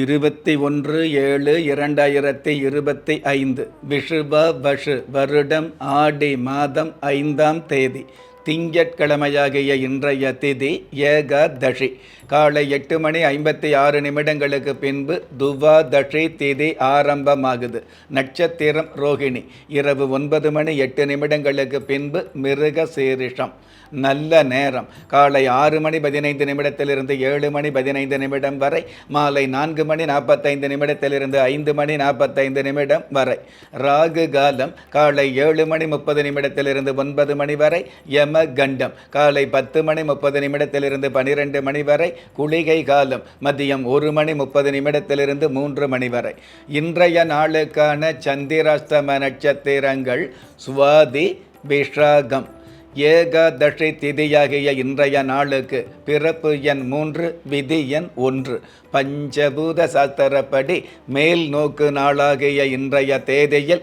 இருபத்தி ஒன்று ஏழு இரண்டாயிரத்தி இருபத்தி ஐந்து விஷுப வஷு வருடம் ஆடி மாதம் ஐந்தாம் தேதி திங்கட்கிழமையாகிய இன்றைய திதி ஏகாதசி. காலை எட்டு மணி ஐம்பத்தி ஆறு நிமிடங்களுக்கு பின்பு துவாதஷி திதி ஆரம்பமாகுது. நட்சத்திரம் ரோகிணி இரவு ஒன்பது மணி எட்டு நிமிடங்களுக்கு பின்பு மிருக சீரிஷம். நல்ல நேரம். காலை ஆறு மணி பதினைந்து நிமிடத்திலிருந்து ஏழு மணி பதினைந்து நிமிடம் வரை மாலை நான்கு மணி நாற்பத்தைந்து நிமிடத்திலிருந்து ஐந்து மணி நாற்பத்தைந்து நிமிடம் வரை. ராகு காலம் காலை ஏழு மணி முப்பது நிமிடத்திலிருந்து ஒன்பது மணி வரை யம கண்டம். காலை பத்து மணி முப்பது நிமிடத்திலிருந்து பனிரெண்டு மணி வரை குளிகை காலம் மதியம் ஒரு மணி முப்பது நிமிடத்திலிருந்து மூன்று மணி வரை. இன்றைய நாளுக்கான சந்திராஸ்தம நட்சத்திரங்கள் சுவாதி விஷாகம் ஏகாதசி திதியாகிய இன்றைய நாளுக்கு பிறப்பு எண் மூன்று விதி எண் ஒன்று. பஞ்சபூத சாஸ்திரப்படி மேல் நோக்கு நாளாகிய இன்றைய தேதியில்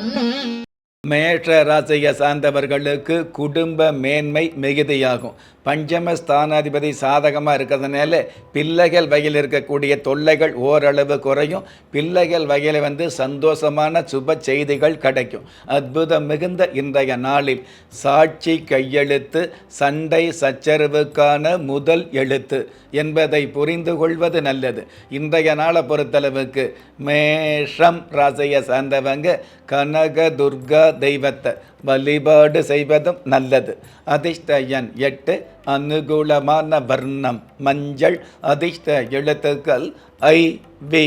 மேஷ ராசியை சார்ந்தவர்களுக்கு குடும்ப மேன்மை மிகுதியாகும். பஞ்சம ஸ்தானாதிபதி சாதகமாக இருக்கிறதுனால பிள்ளைகள் வகையில் இருக்கக்கூடிய தொல்லைகள் ஓரளவு குறையும். பிள்ளைகள் வகையில் வந்து சந்தோஷமான சுப செய்திகள் கிடைக்கும். அற்புதம் மிகுந்த இன்றைய நாளில் சாட்சி கையெழுத்து சண்டை சச்சரவுக்கான முதல் எழுத்து என்பதை புரிந்து கொள்வது நல்லது. இன்றைய நாளை பொறுத்தளவுக்கு மேஷம் ராசியை சார்ந்தவங்க கனக துர்கா தெய்வத்தை வழிபாடு செய்வதும் நல்லது அதிர்ஷ்ட எண் எட்டு அனுகூலமான வர்ணம் மஞ்சள் அதிர்ஷ்ட எழுத்துக்கள் ஐ வி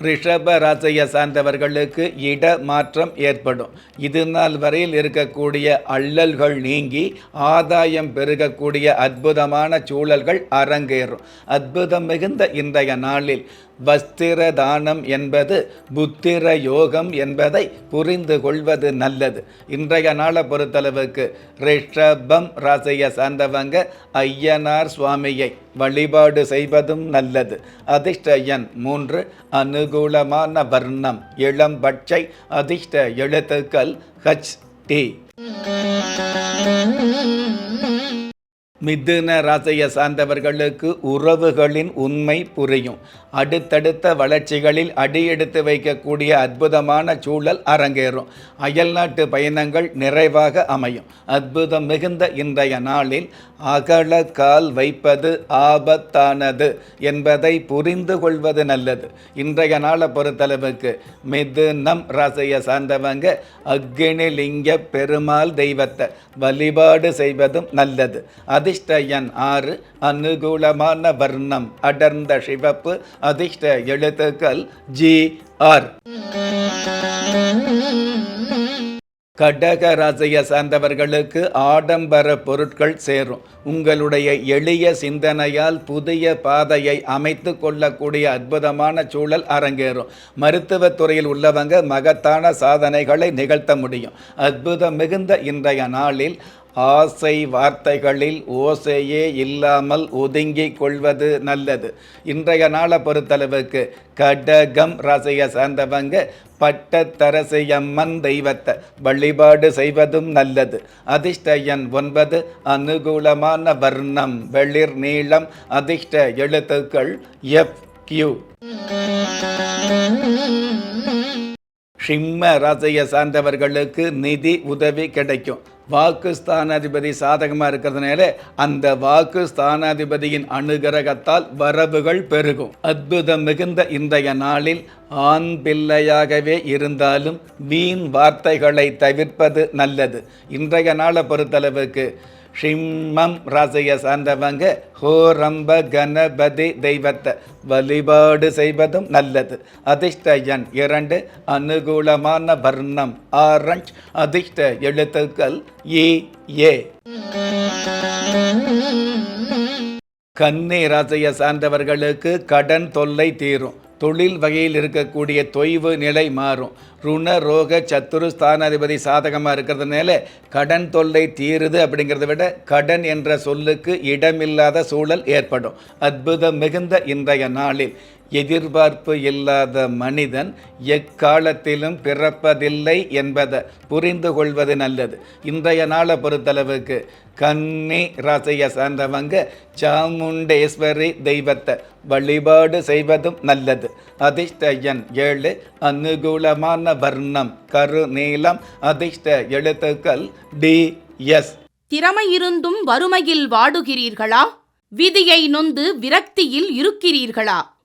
ரிஷப ராசியை சார்ந்தவர்களுக்கு இட மாற்றம் ஏற்படும் இது நாள் வரையில் இருக்கக்கூடிய அள்ளல்கள் நீங்கி ஆதாயம் பெருகக்கூடிய அற்புதமான சூழல்கள் அரங்கேறும் அற்புதம் மிகுந்த இன்றைய நாளில் வஸ்திர தானம் என்பது புத்திர யோகம் என்பதை புரிந்து கொள்வது நல்லது. இன்றைய நாளை பொறுத்தளவுக்கு ரிஷபம் ராசியை சார்ந்தவங்க ஐயனார் சுவாமியை வழிபாடு செய்வதும் நல்லது. அதிர்ஷ்ட எண் மூன்று அனுகூலமான வர்ணம் இளம் பட்சை அதிர்ஷ்ட எழுத்துக்கள் ஹச் டி மிதுன ராசியை சார்ந்தவர்களுக்கு உறவுகளின் உண்மை புரியும். அடுத்தடுத்த வளர்ச்சிகளில் அடியெடுத்து வைக்கக்கூடிய அற்புதமான சூழல் அரங்கேறும். அயல்நாட்டு பயணங்கள் நிறைவாக அமையும். அற்புதம் மிகுந்த இன்றைய நாளில் அகல கால் வைப்பது ஆபத்தானது என்பதை புரிந்து கொள்வது நல்லது. இன்றைய நாளை பொறுத்தளவுக்கு மிதுனம் ராசியை சார்ந்தவங்க அக்னிலிங்க பெருமாள் தெய்வத்தை வழிபாடு செய்வதும் நல்லது. அதிர்ஷ்ட எண் ஆறு அனுகூலமான வர்ணம் அடர்ந்த சிவப்பு அதிர்ஷ்ட எழுத்துக்கள் ஜி ஆர். கடக ராசியை சார்ந்தவர்களுக்கு ஆடம்பர பொருட்கள் சேரும். உங்களுடைய எளிய சிந்தனையால் புதிய பாதையை அமைத்து கொள்ளக்கூடிய அற்புதமான சூழல் அரங்கேறும். மருத்துவத் துறையில் உள்ளவங்க மகத்தான சாதனைகளை நிகழ்த்த முடியும். அற்புதம் மிகுந்த இன்றைய நாளில் ஆசை வார்த்தைகளில் ஓசையே இல்லாமல் ஒதுங்கிக் கொள்வது நல்லது. இன்றைய நாளை பொறுத்தளவுக்கு கடகம் ராசியை சார்ந்தவங்க பட்டத்தரசியம்மன் தெய்வத்தை வழிபாடு செய்வதும் நல்லது. அதிர்ஷ்ட எண் ஒன்பது அனுகூலமான வர்ணம் வெளிர் நீளம் அதிர்ஷ்ட எழுத்துக்கள் எஃப் கியூ. சிம்ம ராசியை சார்ந்தவர்களுக்கு நிதி உதவி கிடைக்கும். வாக்கு ஸ்தானாதிபதி சாதகமாக இருக்கிறதுனால அந்த வாக்கு ஸ்தானாதிபதியின் அனுகிரகத்தால் வரவுகள் பெருகும். அற்புதம் மிகுந்த இன்றைய நாளில் ஆண் பிள்ளையாகவே இருந்தாலும் வீண் வார்த்தைகளை தவிர்ப்பது நல்லது. இன்றைய நாளை பொறுத்தளவுக்கு ஷிம்மம் ராசியை சார்ந்தவங்க ஹோரம்ப கணபதி தெய்வத்தை வழிபாடு செய்வதும் நல்லது. அதிர்ஷ்ட எண் இரண்டு அனுகூலமான வர்ணம் ஆரஞ்ச். அதிர்ஷ்ட எழுத்துக்கள் ஏ ஏ. கன்னி ராசியை சார்ந்தவர்களுக்கு கடன் தொல்லை தீரும். தொழில் வகையில் இருக்கக்கூடிய தொய்வு நிலை மாறும். ருண ரோக சத்துரு ஸ்தானாதிபதி சாதகமாக இருக்கிறதுனால கடன் தொல்லை தீருது அப்படிங்கிறத விட கடன் என்ற சொல்லுக்கு இடமில்லாத சூழல் ஏற்படும். அற்புதம் மிகுந்த இன்றைய நாளில். எதிர்பார்ப்பு இல்லாத மனிதன் எக்காலத்திலும் பிறப்பதில்லை என்பதை புரிந்து கொள்வது நல்லது. இன்றைய நாளை பொறுத்தளவுக்கு கன்னி ராசியை சார்ந்தவங்க சாமுண்டேஸ்வரி தெய்வத்தை வழிபாடு செய்வதும் நல்லது. அதிர்ஷ்ட எண் ஏழு அனுகூலமான வர்ணம் கரு நீளம் அதிர்ஷ்ட எழுத்துக்கள் டி எஸ். திறமை இருந்தும் வறுமையில் வாடுகிறீர்களா? விதியை நொந்து விரக்தியில் இருக்கிறீர்களா?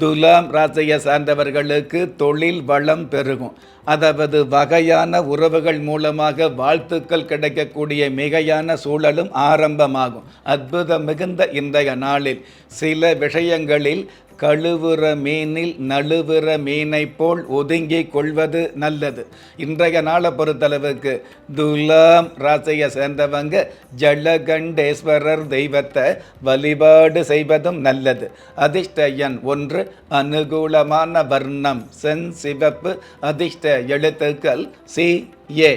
துலாம் ராசியை சார்ந்தவர்களுக்கு தொழில் வளம் பெருகும். அதாவது வகையான உறவுகள் மூலமாக வாழ்த்துக்கள் கிடைக்கக்கூடிய மிகையான சூழலும் ஆரம்பமாகும். அற்புதம் மிகுந்த இன்றைய நாளில் சில விஷயங்களில் கழுவுற மீனில் நழுவுற மீனை போல் ஒதுங்கிக் கொள்வது நல்லது. இன்றைய நாளை பொறுத்தளவுக்கு துலாம் ராசியை சேர்ந்தவங்க ஜலகண்டேஸ்வரர் தெய்வத்தை வழிபாடு செய்வதும் நல்லது. அதிர்ஷ்ட எண் ஒன்று அனுகூலமான வர்ணம் சென் சிவப்பு அதிர்ஷ்ட எழுத்துக்கள் சி ஏ.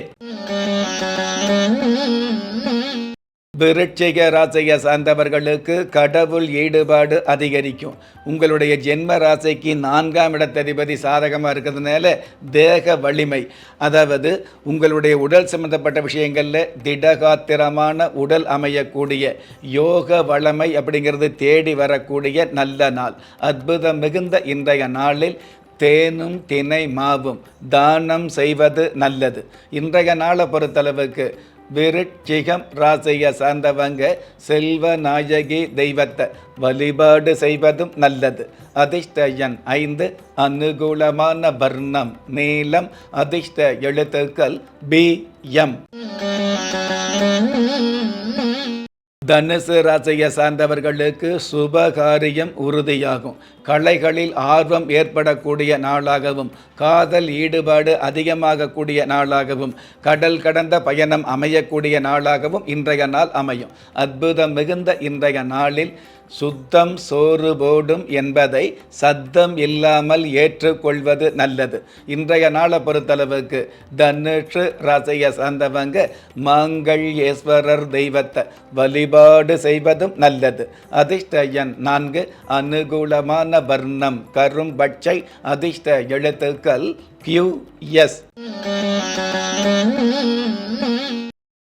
விருட்சிக ராசியை சார்ந்தவர்களுக்கு கடவுள் ஈடுபாடு அதிகரிக்கும். உங்களுடைய ஜென்ம ராசிக்கு நான்காம் இடத்ததிபதி சாதகமாக இருக்கிறதுனால தேக வலிமை. அதாவது உங்களுடைய உடல் சம்பந்தப்பட்ட விஷயங்களில் திடகாத்திரமான உடல் அமையக்கூடிய யோக வளமை அப்படிங்கிறது தேடி வரக்கூடிய நல்ல நாள். அற்புதம் மிகுந்த இன்றைய நாளில் தேனும் தினை மாவும் தானம் செய்வது நல்லது. இன்றைய நாளை பொறுத்தளவுக்கு விருட்சிகம் ராசியை சார்ந்தவங்க செல்வ நாயகி தெய்வத்தை வழிபாடு செய்வதும் நல்லது. அதிர்ஷ்ட எண் ஐந்து அனுகூலமான வர்ணம் நீளம். அதிர்ஷ்ட எழுத்துக்கள் பி எம். தனுசு ராசியை சார்ந்தவர்களுக்கு சுபகாரியம் உறுதியாகும். கலைகளில் ஆர்வம் ஏற்படக்கூடிய நாளாகவும் காதல் ஈடுபாடு அதிகமாகக்கூடிய நாளாகவும் கடல் கடந்த பயணம் அமையக்கூடிய நாளாகவும் இன்றைய நாள் அமையும். அற்புதம் மிகுந்த இன்றைய நாளில் சுத்தம் சோறு போடும் என்பதை சத்தம் இல்லாமல் ஏற்றுக்கொள்வது நல்லது. இன்றைய நாளை பொறுத்தளவுக்கு தனுஷு ரசைய சார்ந்தவங்க மாங்கல்யேஸ்வரர் தெய்வத்தை வழிபாடு செய்வதும் நல்லது. அதிர்ஷ்ட எண் நான்கு அனுகூலமான வர்ணம் கரும் பட்சை அதிர்ஷ்ட எழுத்துக்கள் கியூ எஸ்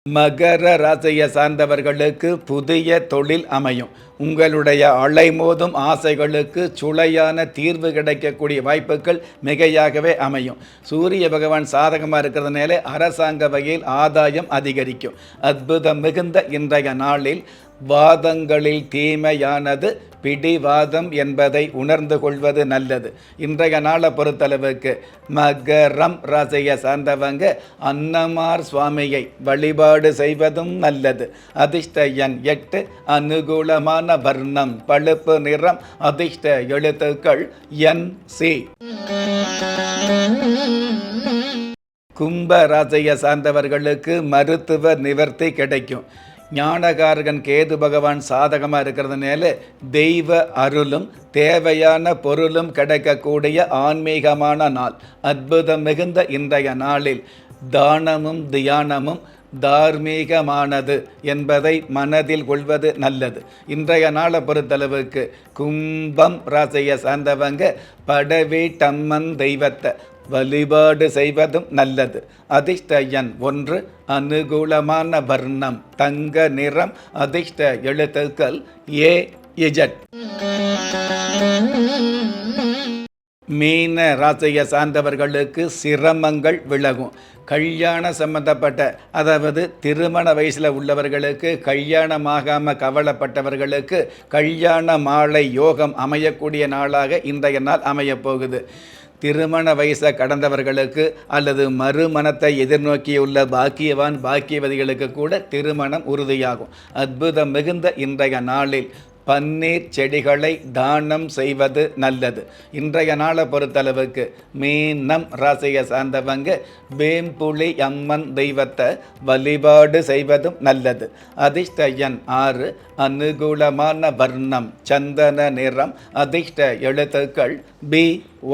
மகர ராசியை சார்ந்தவர்களுக்கு புதிய தொழில் அமையும். உங்களுடைய அலைமோதும் ஆசைகளுக்கு சுளையான தீர்வு கிடைக்கக்கூடிய வாய்ப்புகள் மிகையாகவே அமையும். சூரிய பகவான் சாதகமாக இருக்கிறதுனால அரசாங்க வகையில் ஆதாயம் அதிகரிக்கும். அற்புதம் மிகுந்த இன்றைய நாளில் வாதங்களில் தீமையானது பிடிவாதம் என்பதை உணர்ந்து கொள்வது நல்லது. இன்றைய நாளை பொறுத்தளவுக்கு மகரம் ராசியை சார்ந்தவங்க அன்னமார் சுவாமியை வழிபாடு செய்வதும் நல்லது. அதிர்ஷ்ட எண் எட்டு அனுகூலமான வர்ணம் பழுப்பு நிறம் அதிர்ஷ்ட எழுத்துக்கள் என் சி. கும்ப ராசியை சார்ந்தவர்களுக்கு மருத்துவ நிவர்த்தி கிடைக்கும். ஞானகாரகன் கேது பகவான் சாதகமாக இருக்கிறதுனால தெய்வ அருளும் தேவையான பொருளும் கிடைக்கக்கூடிய ஆன்மீகமான நாள். அற்புதம் மிகுந்த இன்றைய நாளில் தானமும் தியானமும் தார்மீகமானது என்பதை மனதில் கொள்வது நல்லது. இன்றைய நாளை பொறுத்தளவுக்கு கும்பம் ராசியை சார்ந்தவங்க படவீட்டம்மன் தெய்வத்தை வழிபாடு செய்வதும் நல்லது. அதிர்ஷ்ட எண் ஒன்று அனுகூலமான வர்ணம் தங்க நிறம் அதிர்ஷ்ட எழுத்துக்கள் ஏ இஜட். மீன ராசியை சார்ந்தவர்களுக்கு சிரமங்கள் விலகும். கல்யாண சம்பந்தப்பட்ட அதாவது திருமண வயசில் உள்ளவர்களுக்கு கல்யாணமாகாமல் கவலைப்பட்டவர்களுக்கு கல்யாண மாலை யோகம் அமையக்கூடிய நாளாக இன்றைய நாள் அமையப் போகுது திருமண வயசை கடந்தவர்களுக்கு அல்லது மறுமணத்தை எதிர்நோக்கியுள்ள பாக்கியவான் பாக்கியவதிகளுக்கு கூட திருமணம் உறுதியாகும். அற்புதம் மிகுந்த இன்றைய நாளில் பன்னீர் செடிகளை தானம் செய்வது நல்லது. இன்றைய நாளை பொறுத்தளவுக்கு மீனம் ராசியை சார்ந்தவங்க வேம்புலி அம்மன் தெய்வத்தை வழிபாடு செய்வதும் நல்லது. அதிர்ஷ்ட எண் ஆறு அனுகூலமான வர்ணம் சந்தன நிறம் அதிர்ஷ்ட எழுத்துக்கள் பி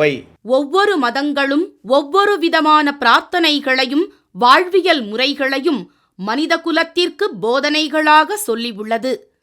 ஒய். ஒவ்வொரு மதங்களும் ஒவ்வொரு விதமான பிரார்த்தனைகளையும் வாழ்வியல் முறைகளையும் மனித குலத்திற்கு போதனைகளாக சொல்லியுள்ளது